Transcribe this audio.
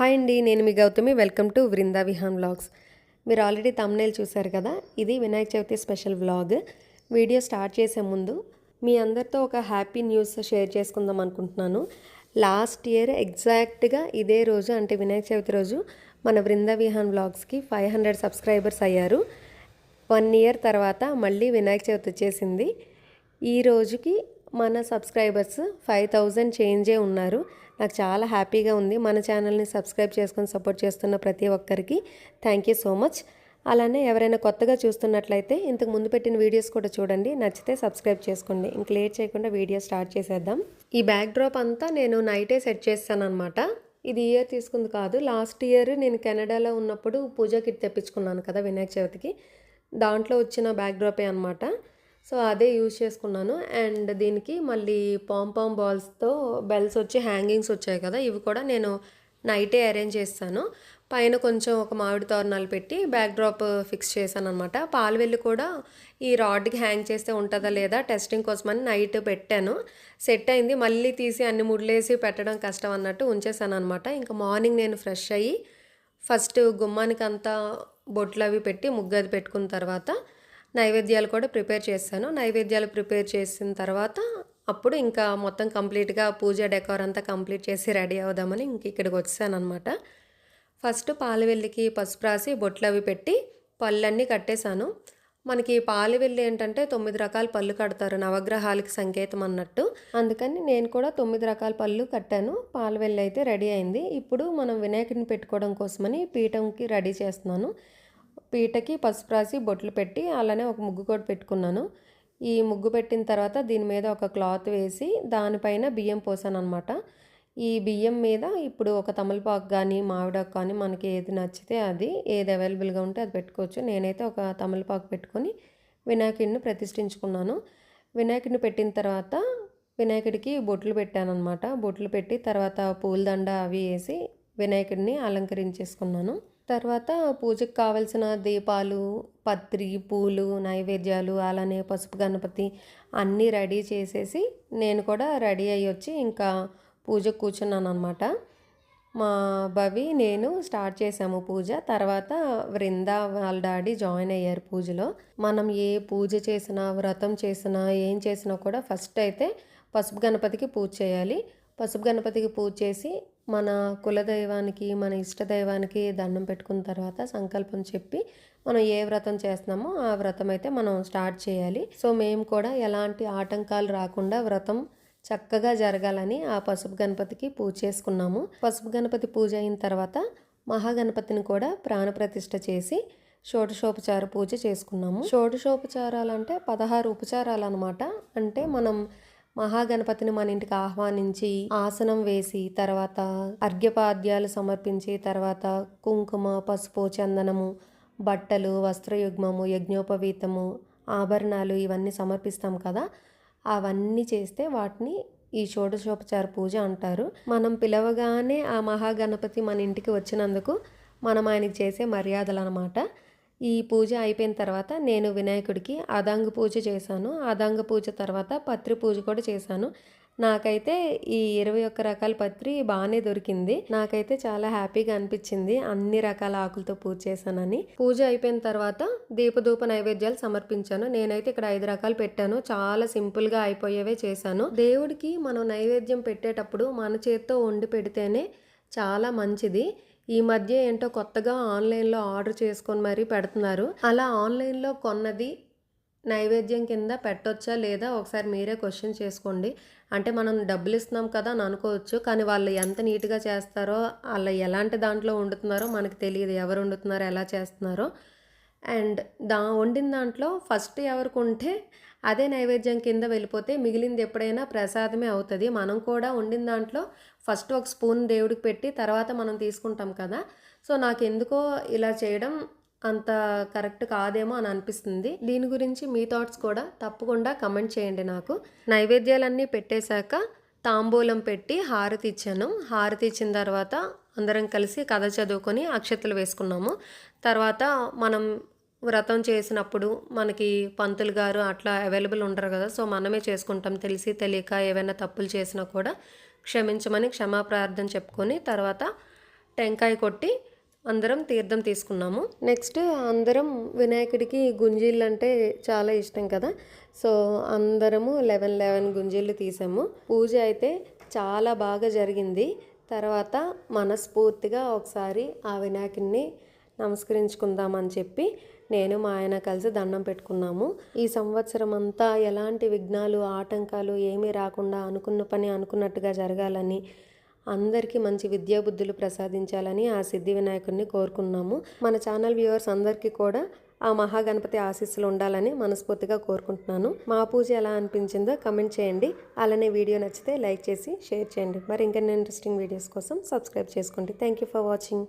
Hi అండి నేను మీ Gautami. Welcome to Vrinda Vihaan vlogs. మీరు ఆల్రెడీ తమ్నేల్ చూశారు కదా? ఇది Vinayaka Chavithi special vlog. Video start చేసే ముందు మీ అందరితో ఒక హ్యాపీ న్యూస్ షేర్ చేసుకుందాం అనుకుంటున్నాను. లాస్ట్ ఇయర్ ఎగ్జాక్ట్గా ఇదే రోజు అంటే వినాయక చవితి రోజు మన వృందా విహాన్ వ్లాగ్స్కి ఫైవ్ హండ్రెడ్ సబ్స్క్రైబర్స్ అయ్యారు. వన్ ఇయర్ తర్వాత మళ్ళీ వినాయక చవితి వచ్చేసింది. ఈ రోజుకి మన సబ్స్క్రైబర్స్ ఫైవ్ థౌజండ్ చేంజే ఉన్నారు. నాకు చాలా హ్యాపీగా ఉంది. మన ఛానల్ని సబ్స్క్రైబ్ చేసుకొని సపోర్ట్ చేస్తున్న ప్రతి ఒక్కరికి థ్యాంక్ యూ సో మచ్. అలానే ఎవరైనా కొత్తగా చూస్తున్నట్లయితే ఇంతకు ముందు పెట్టిన వీడియోస్ కూడా చూడండి. నచ్చితే సబ్స్క్రైబ్ చేసుకోండి. ఇంక లేట్ చేయకుండా వీడియో స్టార్ట్ చేసేద్దాం. ఈ బ్యాక్ డ్రాప్ అంతా నేను నైటే సెట్ చేస్తాను అనమాట ఇది ఇయర్ తీసుకుంది కాదు. లాస్ట్ ఇయర్ నేను కెనడాలో ఉన్నప్పుడు పూజా కిట్ తెప్పించుకున్నాను కదా వినాయక చవితికి. దాంట్లో వచ్చిన బ్యాక్ డ్రాపే అనమాట సో అదే యూజ్ చేసుకున్నాను. అండ్ దీనికి మళ్ళీ పాంపామ్ బాల్స్తో బెల్స్ వచ్చి హ్యాంగింగ్స్ వచ్చాయి కదా ఇవి కూడా నేను నైటే అరేంజ్ చేస్తాను. పైన కొంచెం ఒక మామిడి తోరణాలు పెట్టి బ్యాక్ డ్రాప్ ఫిక్స్ చేశాను అనమాట పాలవెల్లి కూడా ఈ రాడ్కి హ్యాంగ్ చేస్తే ఉంటుందా లేదా టెస్టింగ్ కోసమని నైట్ పెట్టాను. సెట్ అయింది మళ్ళీ తీసి అన్ని ముడ్లేసి పెట్టడం కష్టం అన్నట్టు ఉంచేసాను అనమాట ఇంకా మార్నింగ్ నేను ఫ్రెష్ అయ్యి ఫస్ట్ గుమ్మానికి అంతా బొట్లు అవి పెట్టి ముగ్గది పెట్టుకున్న తర్వాత నైవేద్యాలు కూడా ప్రిపేర్ చేశాను నైవేద్యాలు ప్రిపేర్ చేసిన తర్వాత అప్పుడు ఇంకా మొత్తం కంప్లీట్గా పూజ డెకోర్ అంతా కంప్లీట్ చేసి రెడీ అవుదామని ఇంక ఇక్కడికి వచ్చానమాట ఫస్ట్ పాలవెల్లికి పసుపు రాసి బొట్లు అవి పెట్టి పళ్ళన్నీ కట్టేశాను. మనకి పాలవెల్లి ఏంటంటే తొమ్మిది రకాల పళ్ళు కడతారు నవగ్రహాలకి సంకేతం అన్నట్టు. అందుకని నేను కూడా తొమ్మిది రకాల పళ్ళు కట్టాను. పాలవెల్లి అయితే రెడీ అయింది. ఇప్పుడు మనం వినాయకుడిని పెట్టుకోవడం కోసమని పీఠంకి రెడీ చేస్తున్నాను. పీటకి పసుపు రాసి బొట్లు పెట్టి అలానే ఒక ముగ్గు కూడా పెట్టుకున్నాను. ఈ ముగ్గు పెట్టిన తర్వాత దీని మీద ఒక క్లాత్ వేసి దానిపైన బియ్యం పోసాను అనమాట ఈ బియ్యం మీద ఇప్పుడు ఒక తమలపాకు కానీ మామిడాకు కానీ మనకి ఏది నచ్చితే అది ఏది అవైలబుల్గా ఉంటే అది పెట్టుకోవచ్చు. నేనైతే ఒక తమలపాకు పెట్టుకొని వినాయకుడిని ప్రతిష్ఠించుకున్నాను. వినాయకుడిని పెట్టిన తర్వాత వినాయకుడికి బొట్లు పెట్టాను అనమాట బొట్లు పెట్టి తర్వాత పూలదండ అవి వేసి వినాయకుడిని అలంకరించేసుకున్నాను. తర్వాత పూజకు కావలసిన దీపాలు పత్రి పూలు నైవేద్యాలు అలానే పసుపు గణపతి అన్నీ రెడీ చేసేసి నేను కూడా రెడీ అయ్యి వచ్చి ఇంకా పూజకు కూర్చున్నాను అనమాట మా భవి నేను స్టార్ట్ చేసాము పూజ. తర్వాత వృంద వాళ్ళ డాడీ జాయిన్ అయ్యారు పూజలో. మనం ఏ పూజ చేసినా వ్రతం చేసినా ఏం చేసినా కూడా ఫస్ట్ అయితే పసుపు గణపతికి పూజ చేయాలి. పసుపు గణపతికి పూజ చేసి మన కులదైవానికి మన ఇష్టదైవానికి దండం పెట్టుకున్న తర్వాత సంకల్పం చెప్పి మనం ఏ వ్రతం చేస్తున్నామో ఆ వ్రతం అయితే మనం స్టార్ట్ చేయాలి. సో మేము కూడా ఎలాంటి ఆటంకాలు రాకుండా వ్రతం చక్కగా జరగాలని ఆ పసుపు గణపతికి పూజ చేసుకున్నాము. పసుపు గణపతి పూజ అయిన తర్వాత మహాగణపతిని కూడా ప్రాణప్రతిష్ఠ చేసి షోడశోపచార పూజ చేసుకున్నాము. షోడశోపచారాలు అంటే పదహారు ఉపచారాలు అనమాట అంటే మనం మహాగణపతిని మన ఇంటికి ఆహ్వానించి ఆసనం వేసి తర్వాత అర్ఘ్యపాద్యాలు సమర్పించి తర్వాత కుంకుమ పసుపు చందనము బట్టలు వస్త్రయుగ్మము యజ్ఞోపవీతము ఆభరణాలు ఇవన్నీ సమర్పిస్తాం కదా. అవన్నీ చేస్తే వాటిని ఈ షోడశోపచార పూజ అంటారు. మనం పిలవగానే ఆ మహాగణపతి మన ఇంటికి వచ్చినందుకు మనం ఆయనకి చేసే మర్యాదలు అనమాట ఈ పూజ అయిపోయిన తర్వాత నేను వినాయకుడికి అదాంగ పూజ చేశాను. అదాంగ పూజ తర్వాత పత్రి పూజ కూడా చేశాను. నాకైతే ఈ ఇరవై ఒక్క రకాల పత్రి బాగానే దొరికింది. నాకైతే చాలా హ్యాపీగా అనిపించింది. అన్ని రకాల ఆకులతో పూజ చేశానని. పూజ అయిపోయిన తర్వాత దీపధూప నైవేద్యాలు సమర్పించాను. నేనైతే ఇక్కడ ఐదు రకాలు పెట్టాను. చాలా సింపుల్గా అయిపోయేవే చేశాను. దేవుడికి మనం నైవేద్యం పెట్టేటప్పుడు మన చేత్తో వండి పెడితేనే చాలా మంచిది. ఈ మధ్య ఏంటో కొత్తగా ఆన్లైన్లో ఆర్డర్ చేసుకొని మరీ పెడుతున్నారు. అలా ఆన్లైన్లో కొన్నది నైవేద్యం కింద పెట్టొచ్చా లేదా ఒకసారి మీరే క్వశ్చన్ చేసుకోండి. అంటే మనం డబ్బులు ఇస్తున్నాం కదా అని అనుకోవచ్చు కానీ వాళ్ళు ఎంత నీట్గా చేస్తారో వాళ్ళు ఎలాంటి దాంట్లో వండుతున్నారో మనకు తెలియదు. ఎవరు వండుతున్నారో ఎలా చేస్తున్నారో. అండ్ దా వండిన దాంట్లో ఫస్ట్ ఎవరికి ఉంటే అదే నైవేద్యం కింద వెళ్ళిపోతే మిగిలింది ఎప్పుడైనా ప్రసాదమే అవుతుంది. మనం కూడా వండిన దాంట్లో ఫస్ట్ ఒక స్పూన్ దేవుడికి పెట్టి తర్వాత మనం తీసుకుంటాం కదా. సో నాకు ఎందుకో ఇలా చేయడం అంత కరెక్ట్ కాదేమో అని అనిపిస్తుంది. దీని గురించి మీ థాట్స్ కూడా తప్పకుండా కమెంట్ చేయండి నాకు. నైవేద్యాలన్నీ పెట్టేశాక తాంబూలం పెట్టి హారతి ఇచ్చాను. హారతి ఇచ్చిన తర్వాత అందరం కలిసి కథ చదువుకొని అక్షతలు వేసుకున్నాము. తర్వాత మనం వ్రతం చేసినప్పుడు మనకి పంతులు గారు అట్లా అవైలబుల్ ఉండరు కదా సో మనమే చేసుకుంటాం. తెలిసి తెలియక ఏవైనా తప్పులు చేసినా కూడా క్షమించమని క్షమాప్రార్థన చెప్పుకొని తర్వాత టెంకాయ కొట్టి అందరం తీర్థం తీసుకున్నాము. నెక్స్ట్ అందరం వినాయకుడికి గుంజీళ్ళు అంటే చాలా ఇష్టం కదా సో అందరము లెవెన్ లెవెన్ గుంజీళ్ళు తీసాము. పూజ అయితే చాలా బాగా జరిగింది. తర్వాత మనస్ఫూర్తిగా ఒకసారి ఆ వినాయకుడిని నమస్కరించుకుందామని చెప్పి నేను మా ఆయన కలిసి దండం పెట్టుకున్నాము. ఈ సంవత్సరం అంతా ఎలాంటి విఘ్నాలు ఆటంకాలు ఏమీ రాకుండా అనుకున్న పని అనుకున్నట్టుగా జరగాలని అందరికీ మంచి విద్యాబుద్ధులు ప్రసాదించాలని ఆ సిద్ధి వినాయకుడిని కోరుకున్నాము. మన ఛానల్ వ్యూవర్స్ అందరికీ కూడా ఆ మహాగణపతి ఆశీస్సులు ఉండాలని మనస్ఫూర్తిగా కోరుకుంటున్నాను. మా పూజ ఎలా అనిపించిందో కమెంట్ చేయండి. అలానే వీడియో నచ్చితే లైక్ చేసి షేర్ చేయండి. మరి ఇంకెన్ని ఇంట్రెస్టింగ్ వీడియోస్ కోసం సబ్స్క్రైబ్ చేసుకోండి. Thank you for watching